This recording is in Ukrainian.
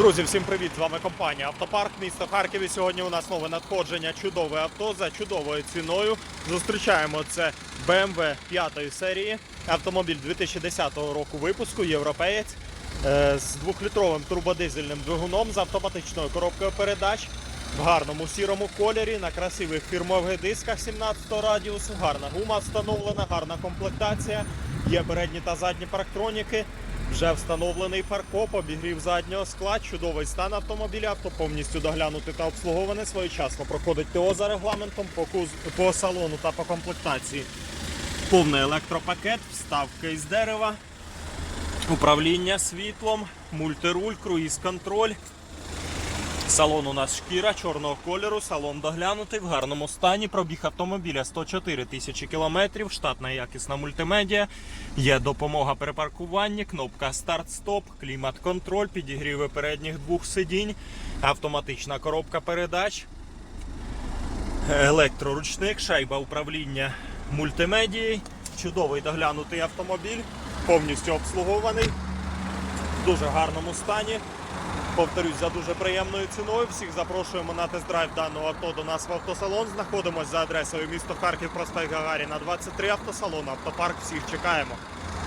Друзі, всім привіт! З вами компанія Автопарк, місто Харків. І сьогодні у нас нове надходження. Чудове авто за чудовою ціною. Зустрічаємо це BMW 5 серії. Автомобіль 2010 року випуску, європеєць е, з двохлітровим турбодизельним двигуном з автоматичною коробкою передач. В гарному сірому кольорі, на красивих фірмових дисках 17 радіусу, гарна гума встановлена, гарна комплектація. Є передні та задні парктроніки. Вже встановлений фаркоп, обігрів заднього скла, чудовий стан автомобіля, авто повністю доглянути та обслуговане своєчасно. Проходить ТО за регламентом по, куз... по салону та по комплектації. Повний електропакет, вставки із дерева, управління світлом, мультируль, круїз-контроль. Салон у нас шкіра чорного кольору, салон доглянутий в гарному стані. Пробіг автомобіля 104 тисячі кілометрів, штатна якісна мультимедіа. Є допомога при паркуванні, кнопка старт-стоп, клімат-контроль, підігріви передніх двох сидінь, автоматична коробка передач, електроручник, шайба управління мультимедією. Чудовий доглянутий автомобіль, повністю обслугований, в дуже гарному стані. Повторюсь, за дуже приємною ціною. Всіх запрошуємо на тест-драйв даного авто до нас в автосалон. Знаходимося за адресою місто Харків, проспект Гагаріна, 23 автосалон, автопарк. Всіх чекаємо.